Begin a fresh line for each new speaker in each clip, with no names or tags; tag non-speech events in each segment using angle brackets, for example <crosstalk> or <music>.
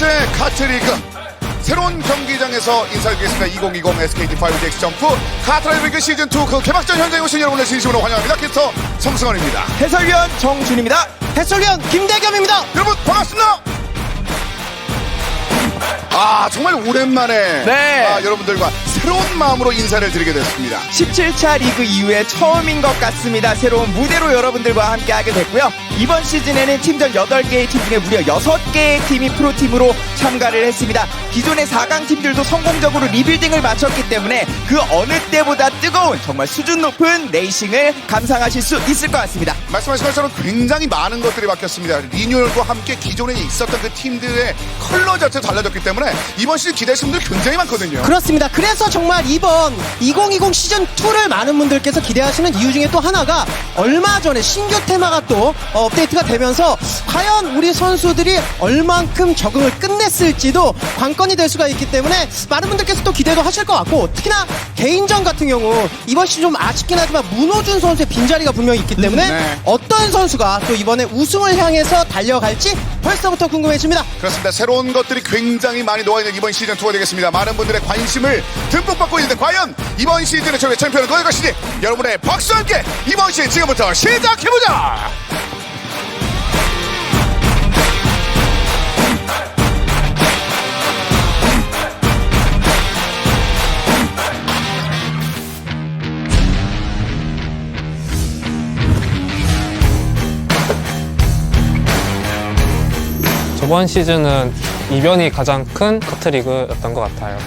2020년의 두 번째 카트리그 새로운 경기장에서 인사드리겠습니다. 2020 SKT5 엑스 점프 카트라이브 시즌2 그 개막전 현장에 오신 여러분을 진심으로 환영합니다. 캐스터 성승원입니다.
해설위원 정준입니다.
해설위원 김대겸입니다.
여러분 반갑습니다. 아 정말 오랜만에
네.
아, 여러분들과 새로운 마음으로 인사를 드리게 됐습니다.
17차 리그 이후에 처음인 것 같습니다. 새로운 무대로 여러분들과 함께 하게 됐고요. 이번 시즌에는 팀전 8개의 팀 중에 무려 6개의 팀이 프로팀으로 참가를 했습니다. 기존의 4강 팀들도 성공적으로 리빌딩을 마쳤기 때문에 그 어느 때보다 뜨거운 정말 수준 높은 레이싱을 감상하실 수 있을 것 같습니다.
말씀하신 것처럼 굉장히 많은 것들이 바뀌었습니다. 리뉴얼과 함께 기존에 있었던 그 팀들의 컬러 자체도 달라졌기 때문에 이번 시즌 기대하시는 분들 굉장히 많거든요.
그렇습니다. 그래서 정말 이번 2020 시즌 2를 많은 분들께서 기대하시는 이유 중에 또 하나가 얼마 전에 신규 테마가 또 어, 업데이트가 되면서 과연 우리 선수들이 얼만큼 적응을 끝 냈을지도 관건이 될 수가 있기 때문에 많은 분들께서 또 기대도 하실 것 같고 특히나 개인전 같은 경우 이번 시즌 좀 아쉽긴 하지만 문호준 선수의 빈자리가 분명히 있기 때문에
네.
어떤 선수가 또 이번에 우승을 향해서 달려갈지 벌써부터 궁금해집니다.
그렇습니다. 새로운 것들이 굉장히 많이 놓아있는 이번 시즌 2가 되겠습니다. 많은 분들의 관심을 듬뿍 받고 있는데 과연 이번 시즌의 저의 챔피언은 누가 될 것인지 여러분의 박수와 함께 이번 시즌 지금부터 시작해보자!
저번 시즌은 이변이 가장 큰 커트리그였던 것 같아요.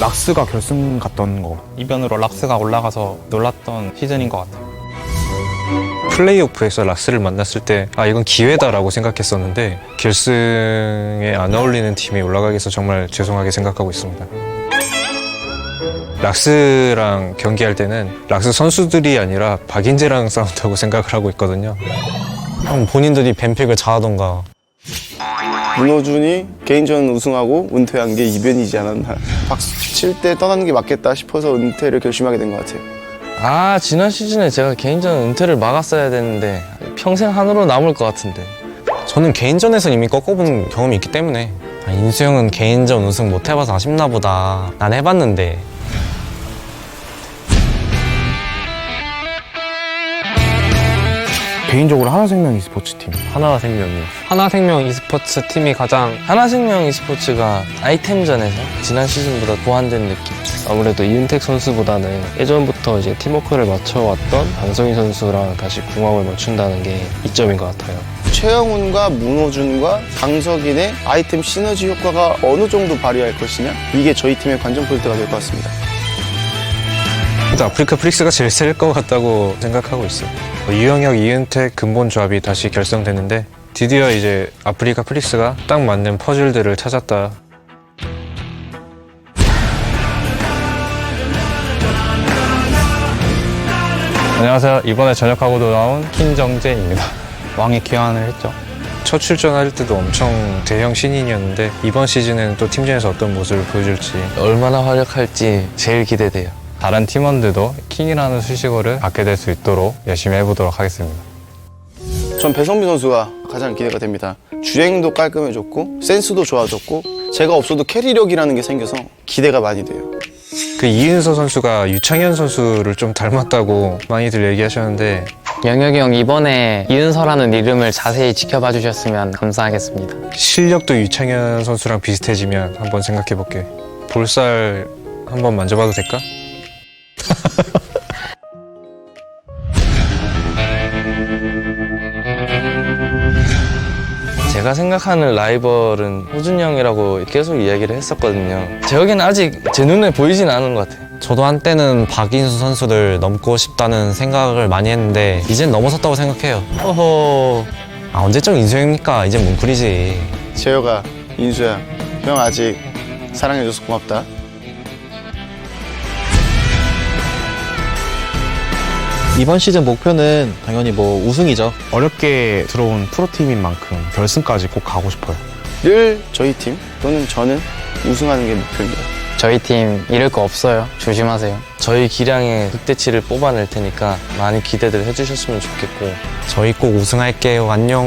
락스가 결승 갔던 거
이변으로 락스가 올라가서 놀랐던 시즌인 것 같아요.
플레이오프에서 락스를 만났을 때 아 이건 기회다라고 생각했었는데 결승에 안 어울리는 팀이 올라가게 해서 정말 죄송하게 생각하고 있습니다. 락스랑 경기할 때는 락스 선수들이 아니라 박인재랑 싸운다고 <laughs> 생각을 하고 있거든요. 형 본인들이 뱀픽을 잘하던가
문호준이 개인전 우승하고 은퇴한 게 이변이지 않았나. 박수 칠 때 떠나는 게 맞겠다 싶어서 은퇴를 결심하게 된 것 같아요.
아 지난 시즌에 제가 개인전 은퇴를 막았어야 되는데 평생 한으로 남을 것 같은데
저는 개인전에서 이미 꺾어본 경험이 있기 때문에 아, 인수 형은 개인전 우승 못 해봐서 아쉽나 보다 난 해봤는데
개인적으로 하나생명 e스포츠 팀
하나생명이요. 하나생명 e스포츠 팀이 가장
하나생명 e스포츠가 아이템전에서 지난 시즌보다 보완된 느낌 아무래도 이은택 선수보다는 예전부터 이제 팀워크를 맞춰왔던 강성희 선수랑 다시 궁합을 맞춘다는 게 이점인 것 같아요
최영훈과 문호준과 강석인의 아이템 시너지 효과가 어느 정도 발휘할 것이냐? 이게 저희 팀의 관전 포인트가 될 것 같습니다.
일단 아프리카 프릭스가 제일 셀 것 같다고 생각하고 있어요. 뭐 유영혁, 이은택 근본 조합이 다시 결성됐는데 드디어 이제 아프리카 프릭스가 딱 맞는 퍼즐들을 찾았다.
안녕하세요. 이번에 전역하고 돌아온 김정재입니다. 왕이 귀환을 했죠.
첫 출전할 때도 엄청 대형 신인이었는데 이번 시즌에는 또 팀전에서 어떤 모습을 보여줄지
얼마나 활약할지 제일 기대돼요
다른 팀원들도 킹이라는 수식어를 갖게 될 수 있도록 열심히 해보도록 하겠습니다.
전 배성민 선수가 가장 기대가 됩니다. 주행도 깔끔해졌고 센스도 좋아졌고 제가 없어도 캐리력이라는 게 생겨서 기대가 많이 돼요.
그 이은서 선수가 유창현 선수를 좀 닮았다고 많이들 얘기하셨는데
영혁이 형 이번에 이은서라는 이름을 자세히 지켜봐 주셨으면 감사하겠습니다.
실력도 유창현 선수랑 비슷해지면 한번 생각해 볼게. 볼살 한번 만져봐도 될까? <laughs>
제가 생각하는 라이벌은 호준 형이라고 계속 이야기를 했었거든요 제 여기는 아직 제 눈에 보이진 않은 것 같아요
저도 한때는 박인수 선수를 넘고 싶다는 생각을 많이 했는데 이젠 넘어섰다고 생각해요.
어허
아 언제적 인수입니까? 이젠 뭉클이지.
재혁아, 인수야, 형 아직 사랑해줘서 고맙다.
이번 시즌 목표는 당연히 뭐 우승이죠.
어렵게 들어온 프로팀인 만큼 결승까지 꼭 가고 싶어요
늘 저희 팀 또는 저는 우승하는 게 목표입니다.
저희 팀 잃을 거 없어요. 조심하세요.
저희 기량의 극대치를 뽑아낼 테니까 많이 기대들 해주셨으면 좋겠고
저희 꼭 우승할게요. 안녕.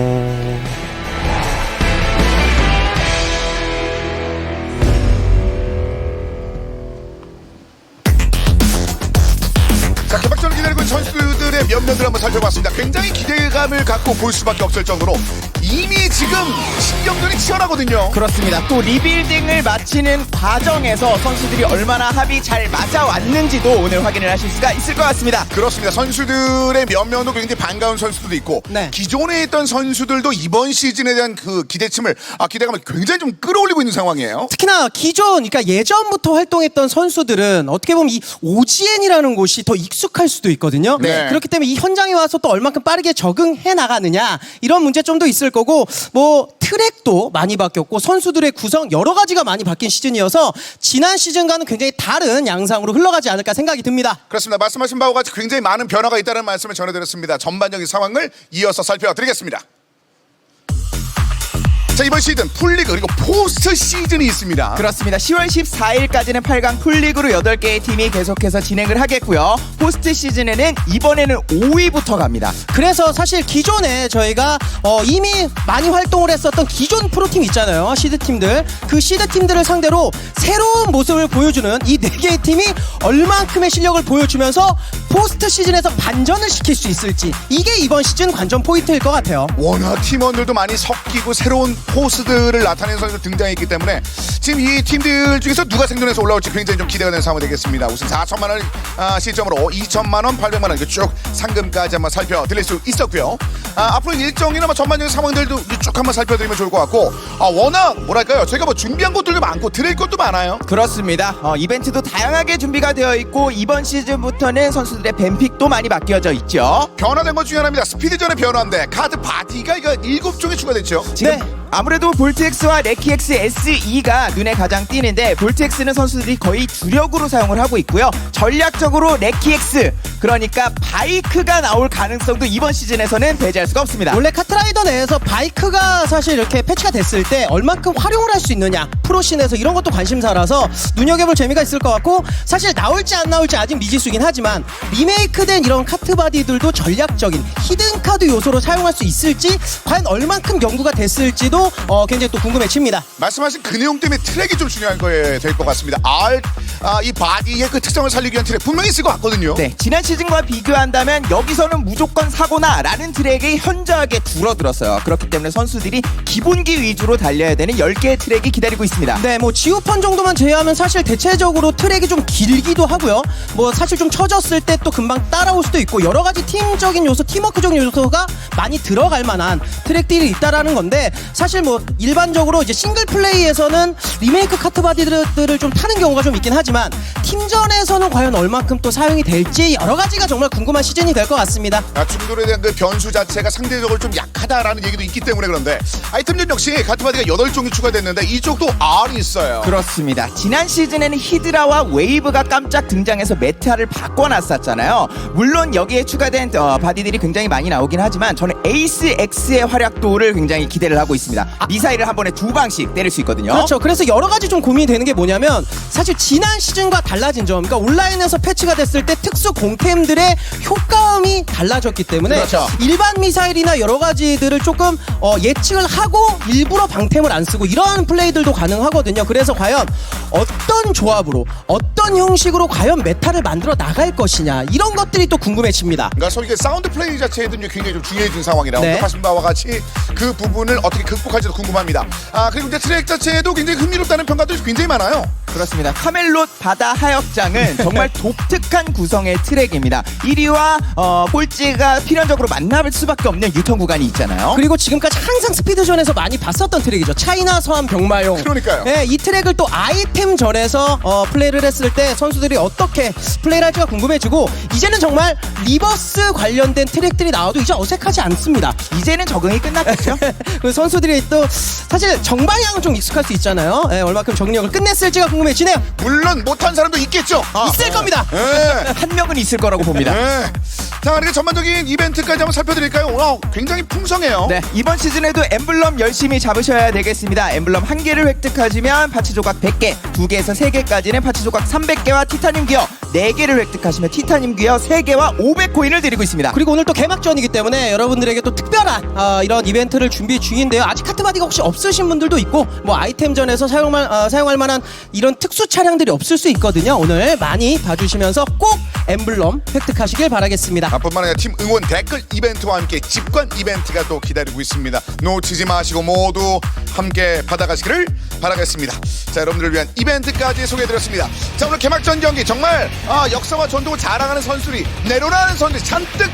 기대감을 갖고 볼 수밖에 없을 정도로 이미 지금 신경전이 치열하거든요.
그렇습니다. 또 리빌딩을 마치는 과정에서 선수들이 얼마나 합이 잘 맞아왔는지도 오늘 확인을 하실 수가 있을 것 같습니다.
그렇습니다. 선수들의 면면도 굉장히 반가운 선수들도 있고
네.
기존에 있던 선수들도 이번 시즌에 대한 그 기대침을 아 기대감을 굉장히 좀 끌어올리고 있는 상황이에요.
특히나 기존, 그러니까 예전부터 활동했던 선수들은 어떻게 보면 이 OGN이라는 곳이 더 익숙할 수도 있거든요.
네.
그렇기 때문에 이 현장에 와서 또 얼만큼 빠르게 적응 해 나가느냐 이런 문제점도 있을 거고 뭐 트랙도 많이 바뀌었고 선수들의 구성 여러 가지가 많이 바뀐 시즌이어서 지난 시즌과는 굉장히 다른 양상으로 흘러가지 않을까 생각이 듭니다.
그렇습니다. 말씀하신 바와 같이 굉장히 많은 변화가 있다는 말씀을 전해드렸습니다. 전반적인 상황을 이어서 살펴드리겠습니다. 자 이번 시즌 풀리그 그리고 포스트 시즌이 있습니다.
그렇습니다. 10월 14일까지는 8강 풀리그로 8개의 팀이 계속해서 진행을 하겠고요. 포스트 시즌에는 이번에는 5위부터 갑니다.
그래서 사실 기존에 저희가 어, 이미 많이 활동을 했었던 기존 프로팀 있잖아요. 시드팀들. 그 시드팀들을 상대로 새로운 모습을 보여주는 이네 개의 팀이 얼만큼의 실력을 보여주면서 포스트 시즌에서 반전을 시킬 수 있을지 이게 이번 시즌 관전 포인트일 것 같아요.
워낙 팀원들도 많이 섞이고 새로운 포스들을 나타내는 선수들 등장했기 때문에 지금 이 팀들 중에서 누가 생존해서 올라올지 굉장히 좀 기대가 되는 상황이 되겠습니다. 우선 4천만 원 아, 시점으로 2천만 원, 800만 원 이렇게 쭉 상금까지 한번 살펴드릴 수 있었고요. 아, 앞으로 일정이나 뭐 전반적인 상황들도 쭉 한번 살펴드리면 좋을 것 같고 아, 워낙 뭐랄까요 저희가 뭐 준비한 것들도 많고 드릴 것도 많아요.
그렇습니다. 어, 이벤트도 다양하게 준비가 되어 있고 이번 시즌부터는 선수들의 뱀픽도 많이 바뀌어져 있죠.
변화된 것 중에 하나입니다. 스피드전의 변화인데 카드 바디가 이거 일곱 종이 추가됐죠.
지금
네.
아무래도 볼트엑스와 레키엑스 SE가 눈에 가장 띄는데 볼트엑스는 선수들이 거의 주력으로 사용을 하고 있고요. 전략적으로 레키엑스 그러니까 바이크가 나올 가능성도 이번 시즌에서는 배제할 수가 없습니다.
원래 카트라이더 내에서 바이크가 사실 이렇게 패치가 됐을 때 얼만큼 활용을 할 수 있느냐 프로씬에서 이런 것도 관심사라서 눈여겨볼 재미가 있을 것 같고 사실 나올지 안 나올지 아직 미지수긴 하지만 리메이크된 이런 카트 바디들도 전략적인 히든 카드 요소로 사용할 수 있을지 과연 얼만큼 연구가 됐을지도 어, 굉장히 또 궁금해집니다.
말씀하신 그 내용 때문에 트랙이 좀 중요한 거에 될 것 같습니다. R 아, 이 바디의 그 특성을 살리기 위한 트랙 분명히 있을 것 같거든요.
네, 지난 시즌과 비교한다면 여기서는 무조건 사고나라는 트랙이 현저하게 줄어들었어요. 그렇기 때문에 선수들이 기본기 위주로 달려야 되는 10개의 트랙이 기다리고 있습니다.
네, 뭐 지우펀 정도만 제외하면 사실 대체적으로 트랙이 좀 길기도 하고요. 뭐 사실 좀 처졌을 때 또 금방 따라올 수도 있고 여러 가지 팀적인 요소, 팀워크적인 요소가 많이 들어갈 만한 트랙들이 있다라는 건데 사실 뭐 일반적으로 이제 싱글 플레이에서는 리메이크 카트 바디들을 좀 타는 경우가 좀 있긴 하지만 팀전에서는 과연 얼만큼 또 사용이 될지 여러 가지가 정말 궁금한 시즌이 될 것 같습니다.
아, 충돌에 대한 그 변수 자체가 상대적으로 좀 약하다라는 얘기도 있기 때문에 그런데 아이템전 역시 카트바디가 8종이 추가됐는데 이쪽도 R이 있어요.
그렇습니다. 지난 시즌에는 히드라와 웨이브가 깜짝 등장해서 메타를 바꿔놨었잖아요. 물론 여기에 추가된 어, 바디들이 굉장히 많이 나오긴 하지만 저는 에이스 X의 활약도를 굉장히 기대를 하고 있습니다. 미사일을 한 번에 두 방씩 때릴 수 있거든요.
그렇죠. 그래서 여러 가지 좀 고민이 되는 게 뭐냐면 사실 지난 시즌과 달라진 점, 그러니까 온라인에서 패치가 됐을 때 특수 공템들의 효과음이 달라졌기 때문에
그렇죠.
일반 미사일이나 여러 가지들을 조금 어, 예측을 하고 일부러 방템을 안 쓰고 이런 플레이들도 가능하거든요. 그래서 과연 어떤 조합으로 어떤 형식으로 과연 메타를 만들어 나갈 것이냐 이런 것들이 또 궁금해집니다.
그러니까 소위 그 사운드 플레이 자체에도 이제 굉장히 좀 중요해진 상황이라
네.
언급하신 바와 같이 그 부분을 어떻게 극복 할지도 궁금합니다. 아 그리고 이제 트랙 자체도 굉장히 흥미롭다는 평가들이 굉장히 많아요.
그렇습니다. 카멜롯 바다 하역장은 <laughs> 정말 독특한 구성의 트랙입니다. 1위와 어, 꼴찌가 필연적으로 만날 수밖에 없는 유턴 구간이 있잖아요.
그리고 지금까지 항상 스피드전에서 많이 봤었던 트랙이죠. 차이나 서함 병마용.
그러니까요.
네, 이 트랙을 또 아이템전에서 어, 플레이를 했을 때 선수들이 어떻게 플레이를 할지가 궁금해지고 이제는 정말 리버스 관련된 트랙들이 나와도 이제 어색하지 않습니다.
이제는 적응이 끝났겠죠? <laughs>
그 선수들이 또 사실 정방향은 좀 익숙할 수 있잖아요. 네, 얼마큼 정력을 끝냈을지가 궁금해지네요.
물론 못한 사람도 있겠죠. 아,
있을 겁니다.
예. <laughs>
한 명은 있을 거라고 봅니다.
예. 자, 그리고 전반적인 이벤트까지 한번 살펴드릴까요? 와, 굉장히 풍성해요.
네, 이번 시즌에도 엠블럼 열심히 잡으셔야 되겠습니다. 엠블럼 한 개를 획득하시면 파츠 조각 100개, 두 개에서 세 개까지는 파츠 조각 300개와 티타늄 기어, 4개를 획득하시면 티타늄 귀어 3개와 500코인을 드리고 있습니다.
그리고 오늘 또 개막전이기 때문에 여러분들에게 또 특별한 아, 이런 이벤트를 준비 중인데요. 아직 카트바디가 혹시 없으신 분들도 있고 뭐 아이템전에서 사용할, 아, 사용할 만한 이런 특수 차량들이 없을 수 있거든요. 오늘 많이 봐주시면서 꼭 엠블럼 획득하시길 바라겠습니다.
아, 뿐만 아니라 팀 응원 댓글 이벤트와 함께 집관 이벤트가 또 기다리고 있습니다. 놓치지 마시고 모두 함께 받아가시기를 바라겠습니다. 자, 여러분들을 위한 이벤트까지 소개해드렸습니다. 자, 오늘 개막전 경기 정말 아, 역사와 전통을 자랑하는 선수들이 내려라는 선수들이 잔뜩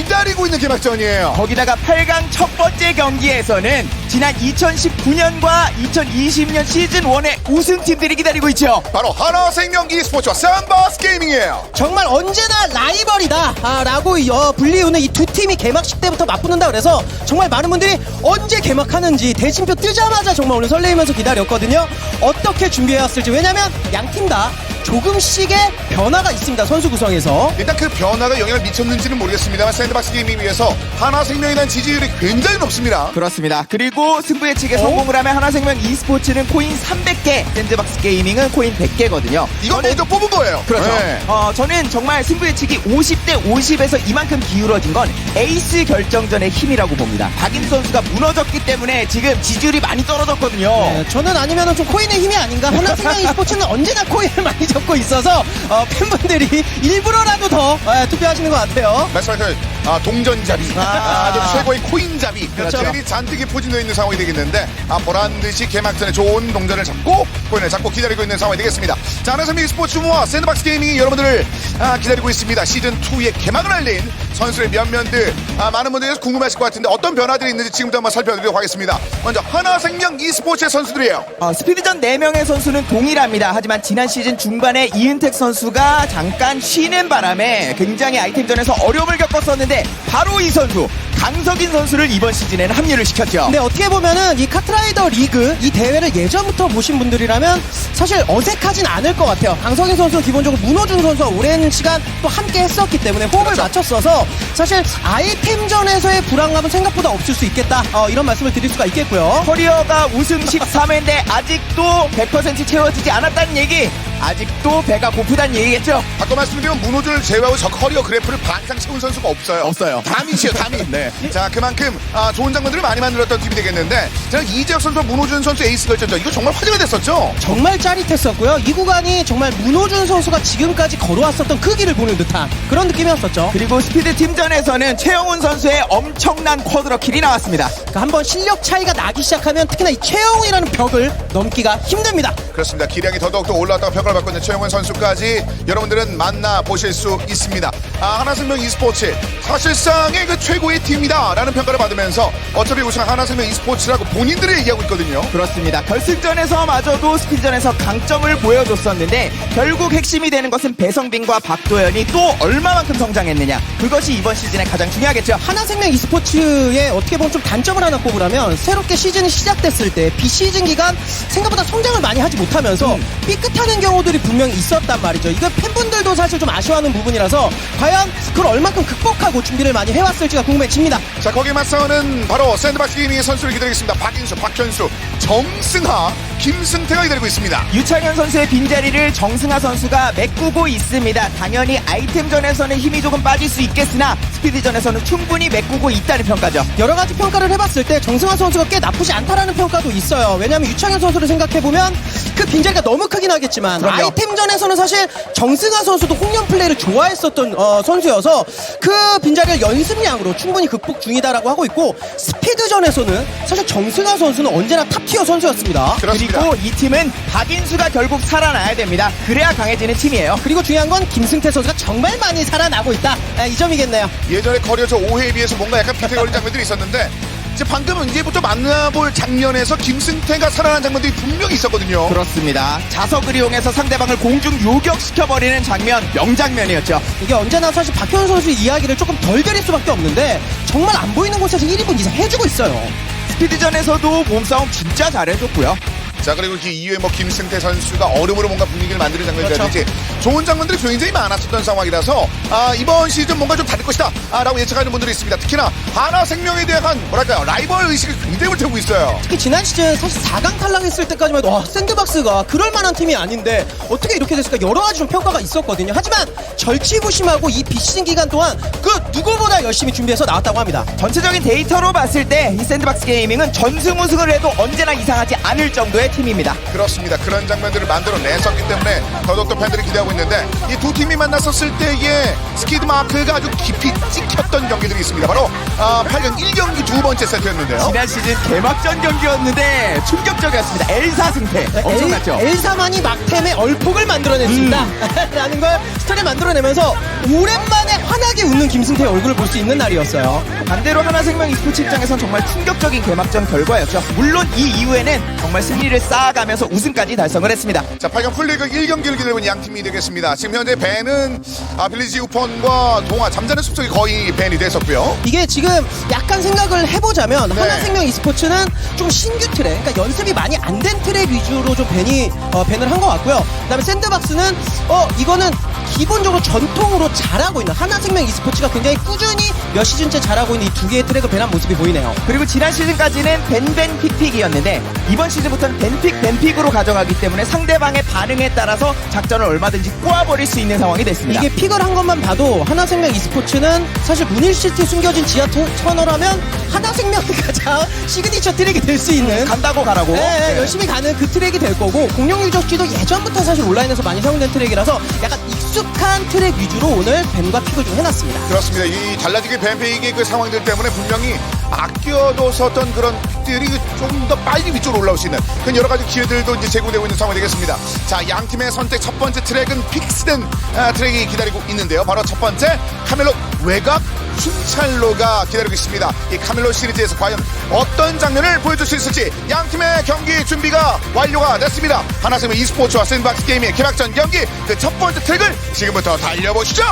기다리고 있는 개막전이에요.
거기다가 8강 첫 번째 경기에서는 지난 2019년과 2020년 시즌 1의 우승팀들이 기다리고 있죠.
바로 하나생명 e스포츠와 쌈바스 게이밍이에요.
정말 언제나 라이벌이다 아, 라고 어, 불리우는 이 두 팀이 개막식 때부터 맞붙는다 그래서 정말 많은 분들이 언제 개막하는지 대진표 뜨자마자 정말 오늘 설레이면서 기다렸거든요 어떻게 준비해왔을지 왜냐면 양 팀 다 조금씩의 변화가 있습니다 선수 구성에서
일단 그 변화가 영향을 미쳤는지는 모르겠습니다만 샌드박스 게이밍 위해서 하나생명에 대한 지지율이 굉장히 높습니다.
그렇습니다. 그리고 승부 예측에 성공을 하면 하나생명 e스포츠는 코인 300개, 샌드박스 게이밍은 코인 100개거든요.
이건 먼저 뽑은 거예요.
그렇죠.
네.
어, 저는 정말 승부 예측이 50대 50에서 이만큼 기울어진 건 에이스 결정전의 힘이라고 봅니다. 박인 선수가 무너졌기 때문에 지금 지지율이 많이 떨어졌거든요.
네, 저는 아니면 좀 코인의 힘이 아닌가 하나생명 e스포츠는 언제나 코인을 많이 접고 있어서 어, 팬분들이 일부러라도 더 예, 투표하시는 것 같아요
말씀하신 아, 동전잡이
아.
아, 주 최고의 코인잡이
그렇죠.
이 잔뜩이 포진되어 있는 상황이 되겠는데 아, 보란 듯이 개막전에 좋은 동전을 잡고 코인을 잡고 기다리고 있는 상황이 되겠습니다. 자 하나선미 스포츠와 샌드박스 게이밍이 여러분들을 아, 기다리고 있습니다. 시즌2의 개막을 알린 선수의 면면들 아, 많은 분들이 궁금하실 것 같은데 어떤 변화들이 있는지 지금부터 한번 살펴드리도록 하겠습니다. 먼저 하나생명 e스포츠의 선수들이에요.
어, 스피드전 4명의 선수는 동일합니다. 하지만 지난 시즌 중반에 이은택 선수가 잠깐 쉬는 바람에 굉장히 아이템전에서 어려움을 겪었었는데 바로 이 선수 강석인 선수를 이번 시즌에는 합류를 시켰죠.
근데 어떻게 보면은 이 카트라이더 리그 이 대회를 예전부터 보신 분들이라면 사실 어색하진 않을 것 같아요. 강성인 선수는 기본적으로 문호준 선수와 오랜 시간 또 함께 했었기 때문에 호흡을
그렇죠.
맞췄어서 사실 아이템전에서의 불안감은 생각보다 없을 수 있겠다. 어, 이런 말씀을 드릴 수가 있겠고요.
커리어가 우승 13회인데 아직도 100% 채워지지 않았다는 얘기 아직도 배가 고프다는 얘기겠죠?
아까 말씀드린 문호준을 제외하고 저 커리어 그래프를 반상 채운 선수가 없어요.
없어요.
다민이요, 다민. <laughs> 네. 자, 그만큼 아, 좋은 장면들을 많이 만들었던 팀이 되겠는데, 저는 이재혁 선수와 문호준 선수 에이스 결전전 이거 정말 화제가 됐었죠.
정말 짜릿했었고요. 이 구간이 정말 문호준 선수가 지금까지 걸어왔었던 그 길을 보는 듯한 그런 느낌이었었죠.
그리고 스피드 팀전에서는 최영훈 선수의 엄청난 쿼드러 킬이 나왔습니다.
그러니까 한번 실력 차이가 나기 시작하면 특히나 이 최영이라는 벽을 넘기가 힘듭니다.
그렇습니다. 기량이 더더욱 더 올라왔다고 평가를 받고 있는 최영원 선수까지 여러분들은 만나 보실 수 있습니다. 아, 하나생명 e스포츠 사실상의 그 최고의 팀이다라는 평가를 받으면서 어차피 우승한 하나생명 e스포츠라고 본인들이 얘기하고 있거든요.
그렇습니다. 결승전에서마저도 스피드전에서 강점을 보여줬었는데 결국 핵심이 되는 것은 배성빈과 박도현이 또 얼마만큼 성장했느냐 그것이 이번 시즌에 가장 중요하겠죠.
하나생명 e스포츠의 어떻게 보면 좀 단점을 하나 꼽으라면 새롭게 시즌이 시작됐을 때 비시즌 기간 생각보다 성장을 많이 하지 못하면서 삐끗하는 경우 들이 분명히 있었단 말이죠. 이거 팬분들도 사실 좀 아쉬워하는 부분이라서 과연 그걸 얼만큼 극복하고 준비를 많이 해왔을지가 궁금해집니다.
자, 거기에 맞서는 바로 샌드박스 게이밍의 선수를 기다리겠습니다. 박인수, 박현수, 정승하, 김승태가 기다리고 있습니다.
유창현 선수의 빈자리를 정승하 선수가 메꾸고 있습니다. 당연히 아이템전에서는 힘이 조금 빠질 수 있겠으나 스피드전에서는 충분히 메꾸고 있다는 평가죠.
여러 가지 평가를 해봤을 때 정승환 선수가 꽤 나쁘지 않다라는 평가도 있어요. 왜냐하면 유창현 선수를 생각해보면 그 빈자리가 너무 크긴 하겠지만
그럼요.
아이템전에서는 사실 정승환 선수도 홍련 플레이를 좋아했었던 어, 선수여서 그 빈자리를 연습량으로 충분히 극복 중이다라고 하고 있고 스피드전에서는 사실 정승환 선수는 언제나 탑티어 선수였습니다.
그렇습니다.
그리고 이 팀은 박인수가 결국 살아나야 됩니다. 그래야 강해지는 팀이에요.
그리고 중요한 건 김승태 선수가 정말 많이 살아나고 있다. 아, 이 점이겠네요.
예전에 커리어 저 5회에 비해서 뭔가 약간 비태 걸린 장면들이 있었는데 이제 방금 이제부터 만나볼 장면에서 김승태가 살아난 장면들이 분명히 있었거든요.
그렇습니다. 자석을 이용해서 상대방을 공중 요격시켜버리는 장면, 명장면이었죠.
이게 언제나 사실 박현 선수 이야기를 조금 덜 드릴 수밖에 없는데 정말 안 보이는 곳에서 1인분 이상 해주고 있어요.
스피드전에서도 몸싸움 진짜 잘해줬고요.
자 그리고 그 이후에 뭐 김승태 선수가 얼음으로 뭔가 분위기를 만드는 장면이라든지 좋은 장면들이 굉장히 많았었던 상황이라서 아, 이번 시즌 뭔가 좀 다를 것이다 아, 라고 예측하는 분들이 있습니다. 특히나 하나 생명에 대한 뭐랄까요 라이벌 의식이 굉장히 불태우고 있어요.
특히 지난 시즌 사실 4강 탈락했을 때까지만 해도 와 샌드박스가 그럴 만한 팀이 아닌데 어떻게 이렇게 됐을까 여러 가지 좀 평가가 있었거든요. 하지만 절치부심하고 이 비시즌 기간 동안 그 누구보다 열심히 준비해서 나왔다고 합니다.
전체적인 데이터로 봤을 때 이 샌드박스 게이밍은 전승 우승을 해도 언제나 이상하지 않을 정도의 팀입니다.
그렇습니다. 그런 장면들을 만들어냈었기 때문에 더더욱 더 팬들이 기대하고 있는데 이 두 팀이 만났었을 때의 스키드 마크가 아주 깊이 찍혔던 경기들이 있습니다. 바로 아, 8강 1경기 두 번째 세트였는데요.
지난 시즌 개막전 경기였는데 충격적이었습니다. 엘사 승태 엄청났죠.
엘, 엘사만이 막템의 얼폭을 만들어냈습니다.
음. <laughs>
라는 걸 스토리 만들어내면서 오랜만에 환하게 웃는 김승태의 얼굴을 볼 수 있는 날이었어요.
반대로 하나생명 e스포츠 입장에선 정말 충격적인 개막전 결과였죠. 물론 이 이후에는 정말 승리를 쌓아가면서 우승까지 달성을 했습니다.
자, 8강 풀리그 1경기를 기다리고 있는 양 팀이 되겠습니다. 지금 현재 밴은 아, 빌리지 우펀과 동아 잠자는 숲속이 거의 밴이 됐었고요.
이게 지금 약간 생각을 해보자면
네.
하나생명 e스포츠는 좀 신규 트랙, 그러니까 연습이 많이 안 된 트랙 위주로 좀 밴이 어, 밴을 한 것 같고요. 그다음에 샌드박스는 어 이거는 기본적으로 전통으로 잘하고 있는 하나생명 e스포츠가 굉장히 꾸준히 몇 시즌째 잘하고 있는 이 두 개의 트랙을 밴한 모습이 보이네요.
그리고 지난 시즌까지는 벤벤 픽픽이었는데 이번 시즌부터는 벤픽 벤픽으로 가져가기 때문에 상대방의 반응에 따라서 작전을 얼마든지 꼬아버릴 수 있는 상황이 됐습니다.
이게 픽을 한 것만 봐도 하나생명 e스포츠는 사실 문일시티 숨겨진 지하 터- 터널하면 하나생명이 <laughs> 가장 시그니처 트랙이 될 수 있는
간다고 가라고.
네,
네.
열심히 가는 그 트랙이 될 거고 공룡 유적지도 예전부터 사실 온라인에서 많이 사용된 트랙이라서 약간 익숙한 트랙 위주로 오늘 밴과 픽을 좀 해놨습니다.
그렇습니다. 이 달라지게 밴페이의 그 상황들 때문에 분명히 아껴뒀었던 그런 픽들이 좀 더 빨리 위쪽으로 올라올 수 있는 그런 여러 가지 기회들도 이제 제공되고 있는 상황이 되겠습니다. 자, 양 팀의 선택 첫 번째 트랙은 픽스된 아, 트랙이 기다리고 있는데요. 바로 첫 번째 카멜롯 외곽 순찰로가 기다리고 있습니다. 이 카멜롯 시리즈에서 과연 어떤 장면을 보여줄 수 있을지 양 팀의 경기 준비가 완료가 됐습니다. 하나생명 e스포츠와 샌드박스 게임의 개막전 경기 그 첫 번째 트랙을 지금부터 달려보시죠.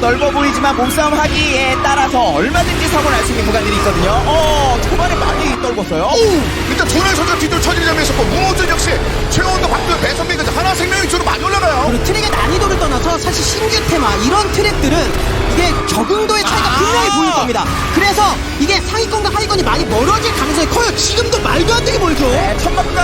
넓어 보이지만 몸싸움 하기에 따라서 얼마든지 사고 날 수 있는 구간들이 있거든요. 어, 초반에 많이 떨궜어요.
일단 두뇌 선수가 뒤로 처지는 장면이 있었고 무호전 역시 최원도 박도현 배선민까지 하나 생명이 쪽으로 많이 올라가요.
그리고 트랙의 난이도를 떠나서 사실 신규 테마 이런 트랙들은 이게 적응도의 차이가
아.
분명히 보일 겁니다. 그래서 이게 상위권과 하위권이 많이 멀어질 가능성이 커요. 지금도 말도 안
구간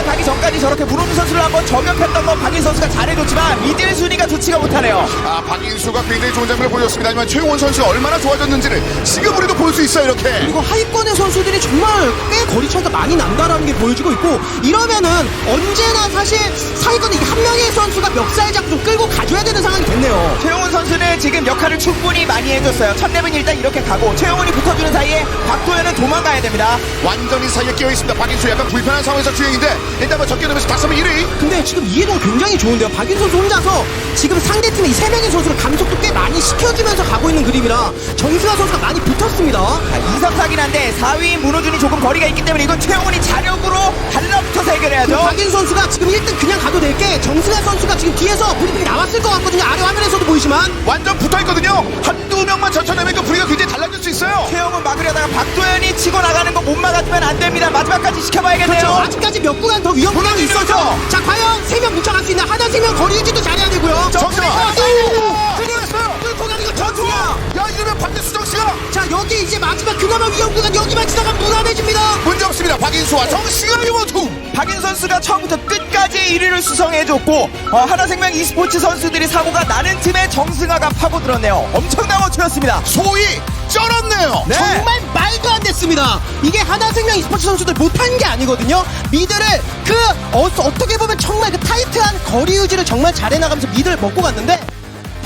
가기 전까지 저렇게 문호준 선수를 한번 저격했던 건 박인 선수가 잘해줬지만 미들 순위가 좋지가 못하네요.
아 박인수가 굉장히 좋은 장면을 보여줬습니다. 하지만 최원 선수가 얼마나 좋아졌는지를 지금 우리도 볼 수 있어요 이렇게.
그리고 하위권의 선수들이 정말 꽤 거리 차이가 많이 난다라는 게 보여지고 있고 이러면은 언제나 사실 상위권에 한 명의 선수가 멱살 잡고 좀 끌고 가줘야 되는 상황이 됐네요.
최용훈 선수는 지금 역할을 충분히 많이 해줬어요. 첫랩은 일단 이렇게 가고 최용훈이 붙어주는 사이에 박도현은 도망가야 됩니다.
완전히 사이에 끼어 있습니다. 박인수 약간 불편한 상황에서 주행인데 일단 뭐 적게 되면서 다섯 명 1위.
근데 지금 이해도가 굉장히 좋은데요. 박인 선수 혼자서 지금 상대팀의 이세 명의 선수를 감속도 꽤 많이 시켜주면서 가고 있는 그림이라 정승환 선수가 많이 붙었습니다.
자, 2, 3, 4긴 한데 4위인 문호준이 조금 거리가 있기 때문에 이건 최용훈이 자력으로 달라붙어서 해결해야죠.
박인 선수가 지금 1등 그냥 가도 될 게 정승환 선수가 지금 뒤에서 브리핑이 나왔을 것 같거든요. 아래 화면에서도 보이지만
완전 붙어 있거든요. 한두 명만 젖혀내면 있어요.
최용훈 막으려다가 박도현이 치고 나가는 거 못 막아주면 안 됩니다. 마지막까지 지켜봐야겠네요.
그렇죠. 아직까지 몇 구간 더 위험 구간이 있어서
물론이죠.
자 과연 세 명 뭉쳐갈 수 있는 하나 세 명 거리 유지도 잘해야 되고요.
정승환.
들어갔어요. 끌고 가는 거 전투야.
야 이러면 박대수정 씨가
자 여기 이제 마지막 그나마 위험 구간 여기만 지나가면 무난해집니다.
문제 없습니다. 박인수와 정승환이 원투.
박인 선수가 처음부터 끝까지 1위를 수성해줬고 어, 하나생명 e스포츠 선수들이 사고가 나는 팀에 정승아가 파고들었네요. 엄청난 원투였습니다.
소위 쩔었네요.
네.
정말 말도 안 됐습니다. 이게 하나생명 e스포츠 선수들 못한 게 아니거든요. 미드를 그 어, 어떻게 보면 정말 그 타이트한 거리 유지를 정말 잘해나가면서 미드를 먹고 갔는데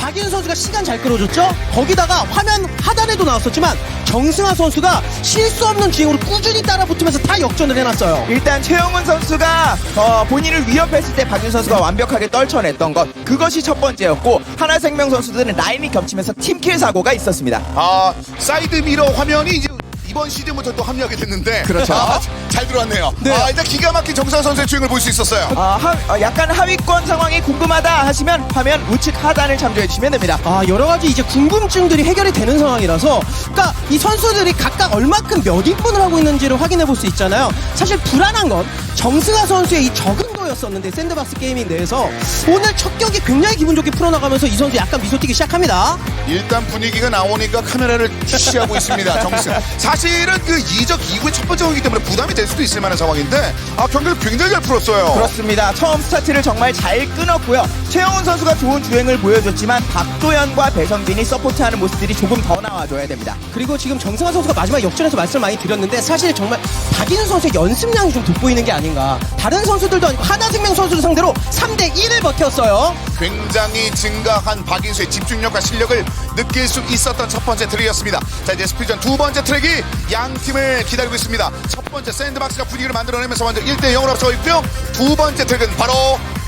박인 선수가 시간 잘 끌어줬죠. 거기다가 화면 하단에도 나왔었지만 정승환 선수가 실수 없는 주행으로 꾸준히 따라붙으면서 다 역전을 해놨어요.
일단 최영훈 선수가 어, 본인을 위협했을 때 박윤 선수가 완벽하게 떨쳐냈던 것 그것이 첫 번째였고 하나생명 선수들은 라인이 겹치면서 팀킬 사고가 있었습니다.
아 사이드 미러 화면이 이제 이번 시즌부터 또 합류하게 됐는데
그렇죠.
아, 잘 들어왔네요.
네.
아, 일단 기가 막힌 정상 선수의 주행을 볼 수 있었어요.
아, 하- 어, 약간 하위권 상황이 궁금하다 하시면 화면 우측 하단을 참조해 주시면 됩니다.
아 여러 가지 이제 궁금증들이 해결이 되는 상황이라서 그러니까 이 선수들이 각각 얼마큼 몇 인분을 하고 있는지를 확인해 볼 수 있잖아요. 사실 불안한 건 정승아 선수의 이 적응도였었는데 샌드박스 게이밍 내에서 오늘 첫 경기 굉장히 기분 좋게 풀어나가면서 이 선수 약간 미소 띄기 시작합니다.
일단 분위기가 나오니까 카메라를 지시하고 있습니다. 정승. <laughs> 사실은 그 이적 이후의 첫 번째 경기 때문에 부담이 될 수도 있을 만한 상황인데 아 경기를 굉장히 잘 풀었어요.
그렇습니다. 처음 스타트를 정말 잘 끊었고요. 최영훈 선수가 좋은 주행을 보여줬지만 박도현과 배성빈이 서포트하는 모습들이 조금 더 나와줘야 됩니다.
그리고 지금 정승환 선수가 마지막 역전에서 말씀을 많이 드렸는데 사실 정말 박인우 선수의 연습량이 좀 돋보이는 게 아닌가. 다른 선수들도 아니고 하나생명 선수를 상대로 3대 1을 버텼어요.
굉장히 증가한 박인수의 집중력과 실력을 느낄 수 있었던 첫 번째 트랙이었습니다. 자 이제 스피드전 두 번째 트랙이 양 팀을 기다리고 있습니다. 첫 번째 샌드박스가 분위기를 만들어내면서 먼저 1대 0으로 앞서고 있고요. 두 번째 트랙은 바로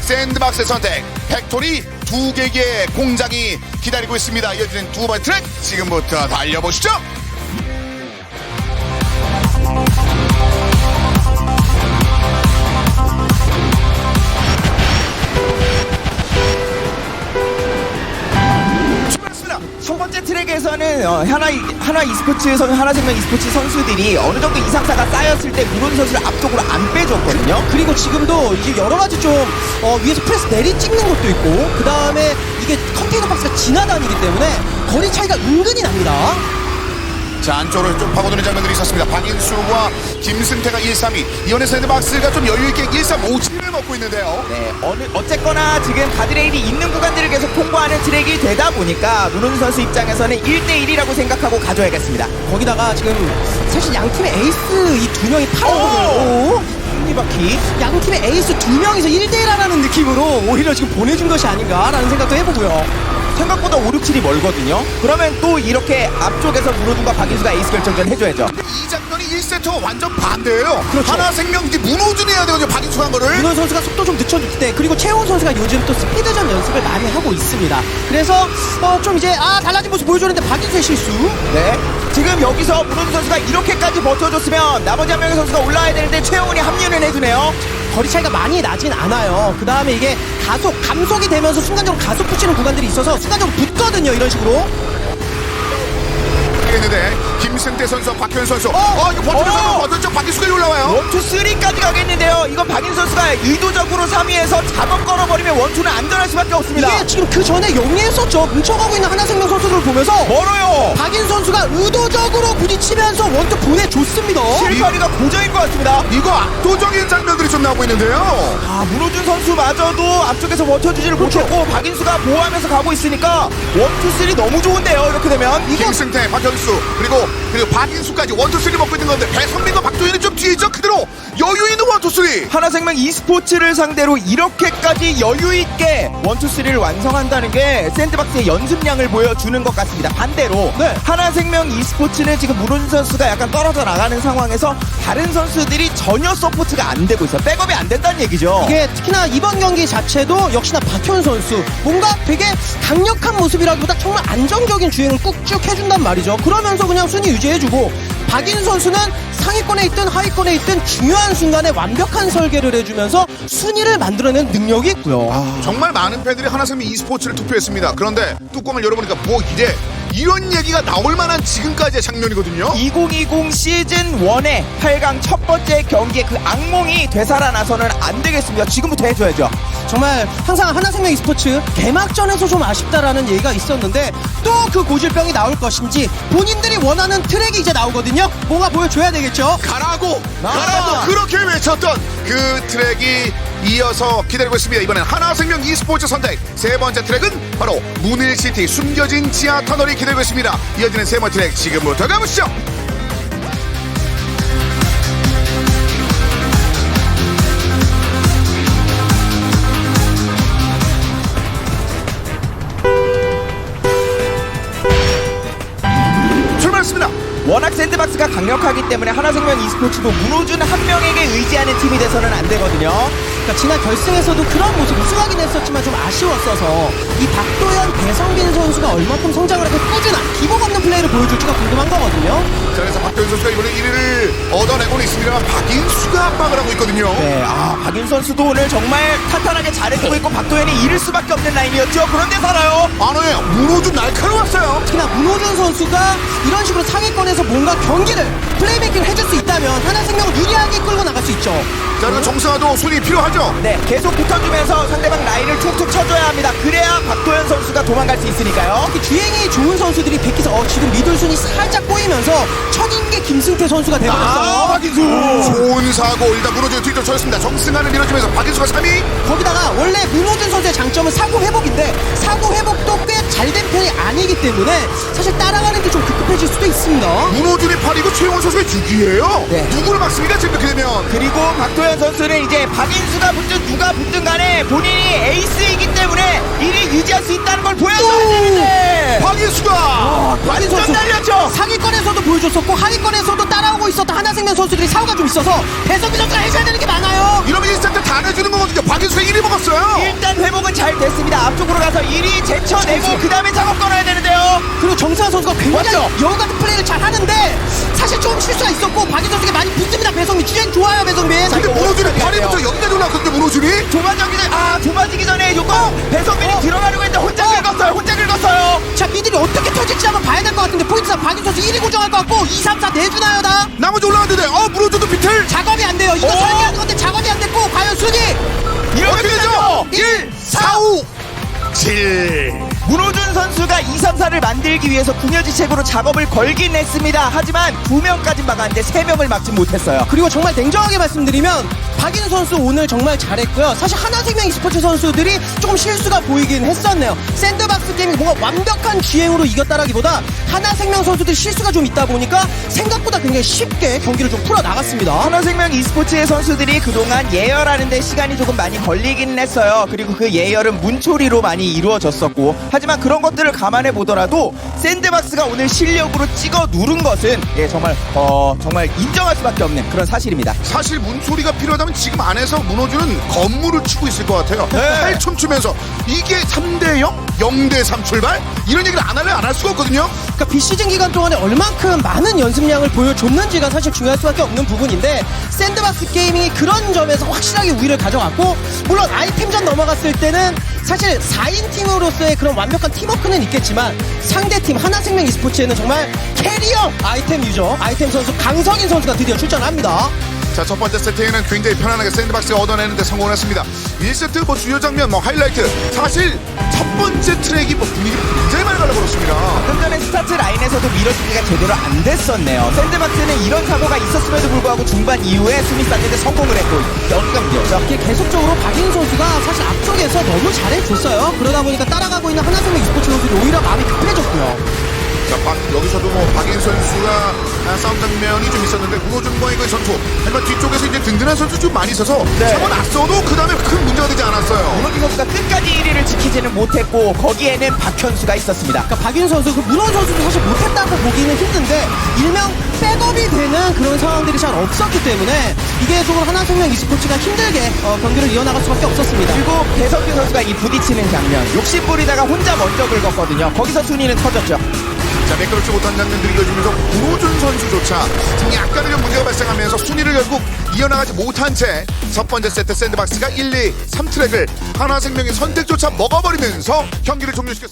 샌드박스의 선택 팩토리 두 개의 공장이 기다리고 있습니다. 이어지는 두 번째 트랙 지금부터 달려보시죠.
트랙에서는 어, 하나 이- 하나 e스포츠 선 하나생명 e스포츠 선수들이 어느 정도 이상사가 쌓였을 때 문호준 선수를 앞쪽으로 안 빼줬거든요.
그리고 지금도 이제 여러 가지 좀 어, 위에서 프레스 내리 찍는 것도 있고 그 다음에 이게 컨테이너 박스가 지나다니기 때문에 거리 차이가 은근히 납니다.
자 안쪽으로 좀 파고드는 장면들이 있었습니다. 박인수와 김승태가 1-3-2 이번에 샌드박스가 좀 여유있게 1-3-5-7을 먹고 있는데요.
네, 어느 어쨌거나 지금 가드레일이 있는 구간들을 계속 통과하는 트랙이 되다 보니까 문호준 선수 입장에서는 1대1이라고 생각하고 가져야겠습니다.
거기다가 지금 사실 양 팀의 에이스 이 두 명이 파워거든요.
톱니바퀴
양 팀의 에이스 두 명이서 1대1 하라는 느낌으로 오히려 지금 보내준 것이 아닌가라는 생각도 해보고요.
생각보다 5, 6, 7이 멀거든요. 그러면 또 이렇게 앞쪽에서 문호준과 박인수가 에이스 결정전 해줘야죠.
이 장면이 1세트와 완전 반대예요.
그렇죠.
하나 생명 이제 문호준이 해야 되거든요. 박인수가 한 거를.
문호 선수가 속도 좀 늦춰줄 때 그리고 최훈 선수가 요즘 또 스피드전 연습을 많이 하고 있습니다. 그래서 어, 좀 이제 아 달라진 모습 보여줬는데 박인수의 실수.
네. 지금 여기서 문호준 선수가 이렇게까지 버텨줬으면 나머지 한 명의 선수가 올라와야 되는데 최영훈이 합류는 해주네요.
거리 차이가 많이 나진 않아요. 그 다음에 이게 가속, 감속이 되면서 순간적으로 가속 붙이는 구간들이 있어서 순간적으로 붙거든요. 이런 식으로.
했는데 김승태 선수와 박현 선수. 어,
어!
이거 버티면서
어!
버텼죠. 박인수가 올라와요.
원투 쓰리까지 가겠는데요. 이건 박인 선수가 의도적으로 3위에서 잡아 걸어버리면 원투는 안전할 수밖에 없습니다.
이게 지금 그 전에 영리했었죠. 뭉쳐가고 있는 하나생명 선수들을 보면서
멀어요.
박인 선수가 의도적으로 부딪히면서 원투 보내줬습니다.
실파리가 고정인 것 같습니다.
이거 압도적인 장면들이 좀 나오고 있는데요.
아, 문호준 선수마저도 앞쪽에서 버텨주지를 못했고 박인수가 보호하면서 가고 있으니까 원투 쓰리 너무 좋은데요. 이렇게 되면 이거
김승태, 박현 수 그리고 그리고 박인수까지 원투쓰리 먹고 있는 건데 배성민과 박도현이 좀 뒤에 있죠. 그대로 여유 있는 원투쓰리.
하나생명 e스포츠를 상대로 이렇게까지 여유 있게 원투 쓰리를 완성한다는 게 샌드박스의 연습량을 보여주는 것 같습니다. 반대로
네.
하나생명 e스포츠는 지금 문호준 선수가 약간 떨어져 나가는 상황에서 다른 선수들이 전혀 서포트가 안 되고 있어요. 백업이 안 된다는 얘기죠.
이게 특히나 이번 경기 자체도 역시나 박현 선수 뭔가 되게 강력한 모습이라기보다 정말 안정적인 주행을 꾹쭉 해준단 말이죠. 그러면서 그냥 순위 유지 해주고 박인 선수는 상위권에 있든 하위권에 있든 중요한 순간에 완벽한 설계를 해주면서 순위를 만들어내는 능력이 있고요.
정말 많은 팬들이 하나생명 e스포츠를 투표했습니다. 그런데 뚜껑을 열어보니까 뭐 이래 이런 얘기가 나올 만한 지금까지의 장면이거든요.
2020 시즌 1의 8강 첫 번째 경기의 그 악몽이 되살아나서는 안 되겠습니다. 지금부터 해줘야죠.
정말 항상 하나생명 e스포츠 개막전에서 좀 아쉽다라는 얘기가 있었는데 또 그 고질병이 나올 것인지 본인들이 원하는 트랙이 이제 나오거든요. 뭔가 보여줘야 되겠죠.
가라고
아.
가라고 그렇게 외쳤던 그 트랙이 이어서 기다리고 있습니다. 이번엔 하나생명 e스포츠 선택 세 번째 트랙은 바로 문일시티 숨겨진 지하 터널이 기다리고 있습니다. 이어지는 세 번째 트랙 지금부터 가보시죠. 출발했습니다.
워낙 샌드박스가 강력하기 때문에 하나생명 e스포츠도 문호준 한 명에게 의지하는 팀이 돼서는 안 되거든요.
그러니까 지난 결승에서도 그런 모습 우승하긴 했었지만 좀 아쉬웠어서 이 박도현, 배성빈 선수가 얼마큼 성장을 하고 꾸준한 기복 없는 플레이를 보여줄지가 궁금한 거거든요.
자, 그래서 박도현 선수 선수가 이번에 1위를 얻어내고는 있습니다만 박인수가 압박을 하고 있거든요.
네, 아, 박윤 선수도 오늘 정말 탄탄하게 잘해주고 있고 박도현이 잃을 수밖에 없는 라인이었죠. 그런데 살아요.
안호에 문호준 날카로웠어요.
특히나 문호준 선수가 이런 식으로 상위권에서 뭔가 경기를 플레이메이킹을 해줄 수 있다면 하나생명을 유리하게 끌고 나갈 수 있죠.
자, 그리고 정승아도 손이 필요하죠.
네, 계속 붙어주면서 상대방 라인을 툭툭 쳐줘야 합니다. 그래야 박도현 선수가 도망갈 수 있으니까요.
특히 주행이 좋은 선수들이 백기서 어, 지금 미들 순이 살짝 꼬이면서 첫인 게 김승태 선수가
아,
되버렸어요.
박인수! 좋은 사고. 일단 문호준 뒤쪽 쳐였습니다. 정승아를 밀어주면서 박인수가 3위.
거기다가 원래 문호준 선수의 장점은 사고 회복인데 사고 회복도 꽤 잘 된 편이 아니기 때문에 사실 따라가는 게 좀 급급해질 수도 있습니다.
문호준이 8위고 최용원 선수 가 6위예요.
네.
누구를 막습니까? 지금 이렇게 되면.
그리고 박도현 선수는 이제 박인수가 붙든 누가 붙든 간에 본인이 에이스이기 때문에 1위 유지할 수 있다는 걸 보여줘야 되는데
박인수가
박인
완전 날렸죠.
상위권에서도 보여줬었고 하위권에서도 따라오고 있었던 하나생명 선수들이 사고가 좀 있어서 배성기 선수가 해줘야 되는 게 많아요.
이러면 1세트 다 내주는 거거든요. 박인수가 1위 먹었어요.
일단 회복은 잘 됐습니다. 앞쪽으로 가서 1위 제쳐내고 그 다음에 작업 걸어야 되는데요.
그리고 정찬 선수가 굉장히
맞죠?
여우 같은 플레이를 잘 하는데 사실 좀 실수가 있었고 박인 선수가 많이 붙습니다. 배성민 주행 좋아요 배성민.
근데 문호준이 8위부터 여기까지 올라왔거든요. 문호준이.
전에 아 도망지기 전에 요거 배성민이 들어가려고 했는데 혼자 긁었어요. 혼자 긁었어요.
자 이들이 어떻게 터질지 한번 봐야 될 것 같은데 포인트상 박인 선수 1위 고정할 것 같고 2, 3, 4 내주나요 다?
나머지 올라왔는데 어 문호준도 비틀.
작업이 안 돼요. 이거
오!
설계하는 건데 작업이 안 됐고 과연 순위
어떻게 되죠? 1, 4, 5, 7.
문호준 선수가 2, 3, 4를 만들기 위해서 궁여지책으로 작업을 걸긴 했습니다. 하지만 두 명까지 막았는데 세 명을 막지 못했어요.
그리고 정말 냉정하게 말씀드리면 박인 선수 오늘 정말 잘했고요. 사실 하나생명 e스포츠 선수들이 조금 실수가 보이긴 했었네요. 샌드박스 게임이 뭔가 완벽한 기행으로 이겼다라기보다 하나생명 선수들이 실수가 좀 있다 보니까 생각보다 굉장히 쉽게 경기를 좀 풀어 나갔습니다.
하나생명 e스포츠의 선수들이 그동안 예열하는데 시간이 조금 많이 걸리긴 했어요. 그리고 그 예열은 문초리로 많이 이루어졌었고 하지만 그런 것들을 감안해 보더라도 샌드박스가 오늘 실력으로 찍어 누른 것은 예 정말 어 정말 인정할 수밖에 없는 그런 사실입니다.
사실 문소리가 필요하다면 지금 안에서 문호준은 건물을 치고 있을 것 같아요.
네.
팔춤 추면서 이게 3대 0, 0대 3 출발 이런 얘기를 안 하려 안할 수가 없거든요.
그러니까 비시즌 기간 동안에 얼만큼 많은 연습량을 보여줬는지가 사실 중요할 수밖에 없는 부분인데 샌드박스 게이밍이 그런 점에서 확실하게 우위를 가져갔고 물론 아이템전 넘어갔을 때는 사실 4인 팀으로서의 그런 완벽한 팀워크는 있겠지만 상대 팀 하나생명 e스포츠에는 정말 캐리어 아이템 유저 아이템 선수 강성인 선수가 드디어 출전합니다.
자, 첫 번째 세트에는 굉장히 편안하게 샌드박스 얻어내는데 성공했습니다. 1세트 뭐 주요 장면, 뭐 하이라이트. 사실 첫 번째 트랙이 뭐 분위기 굉장히 많이 갈라버렸습니다.
방금 전에 스타트 라인에서도 밀어주기가 제대로 안 됐었네요. 샌드박스는 이런 사고가 있었음에도 불구하고 중반 이후에 수미 쌓는데 성공을 했고 여기가 문제였죠.
이게 계속적으로 박인 선수가 사실 앞쪽에서 너무 잘해줬어요. 그러다 보니까 따라가고 있는 하나생명 e스포츠 선수들이 오히려 마음이 급해졌고요.
자, 박, 여기서도 뭐 박인 선수가 아, 싸움 장면이 좀 있었는데 문호준과의 그 전투. 하지만 뒤쪽에서 이제 든든한 선수 좀 많이 있어서
네.
잡아 놨어도 그 다음에 큰 문제가 되지 않았어요.
문호준 선수가 끝까지 1위를 지키지는 못했고 거기에는 박현수가 있었습니다.
그러니까 박윤 선수, 그 문원 선수도 사실 못했다고 보기는 힘든데 일명 백업이 되는 그런 상황들이 잘 없었기 때문에 이게 조금 하나생명 e스포츠가 힘들게 어, 경기를 이어나갈 수밖에 없었습니다.
그리고 배석규 선수가 이 부딪히는 장면 욕심 부리다가 혼자 먼저 긁었거든요. 거기서 순위는 터졌죠.
자, 매끄럽지 못한 장면들이 이어지면서 문호준 선수조차 약간의 좀 문제가 발생하면서 순위를 결국 이어나가지 못한 채 첫 번째 세트 샌드박스가 1, 2, 3트랙을 하나생명의 선택조차 먹어버리면서 경기를 종료시켰습니다.